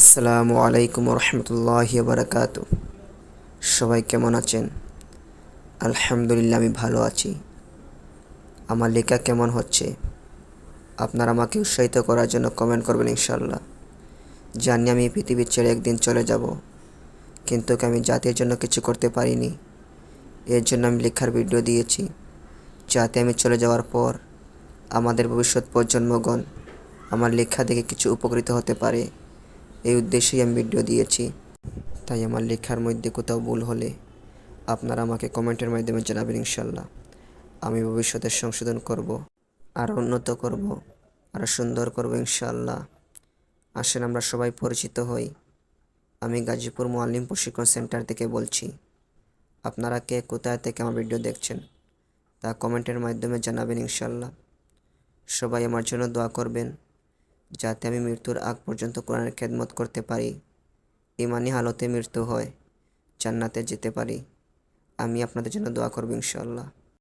আসসালামু আলাইকুম রহমতুল্লাহ বারকাত সবাই কেমন আছেন? আলহামদুলিল্লাহ, আমি ভালো আছি। আমার লেখা কেমন হচ্ছে? আপনারা আমাকে উৎসাহিত করার জন্য কমেন্ট করবেন ইনশাল্লাহ জানি আমি পৃথিবীর ছেড়ে একদিন চলে যাব, কিন্তু আমি জাতির জন্য কিছু করতে পারিনি। এর জন্য আমি লেখার ভিডিও দিয়েছি। যাতে আমি চলে যাওয়ার পর আমাদের ভবিষ্যৎ প্রজন্মগণ আমার লেখা দেখে কিছু উপকৃত হতে পারে। এই উদ্দেশ্যেই আমি ভিডিও দিয়েছি। তাই আমার লেখার মধ্যে কোথাও ভুল হলে আপনারা আমাকে কমেন্টের মাধ্যমে জানাবেন ইনশাল্লাহ। আমি ভবিষ্যতে সংশোধন করব আরও উন্নত করব আরও সুন্দর করব ইনশাল্লাহ। আসেন আমরা সবাই পরিচিত হই। আমি গাজীপুর মোয়াল্লিম প্রশিক্ষণ সেন্টার থেকে বলছি, আপনারা কে কোথায় থেকে আমার ভিডিও দেখছেন, তা কমেন্টের মাধ্যমে জানাবেন ইনশাল্লাহ। সবাই আমার জন্য দোয়া করবেন। যাতে আমি মৃত্যুর আগ পর্যন্ত কোরআনের খেদমত করতে পারি। ইমানি হালতে মৃত্যু হয়। জান্নাতে যেতে পারি। আমি আপনাদের জন্য দোয়া করব ইনশাল্লাহ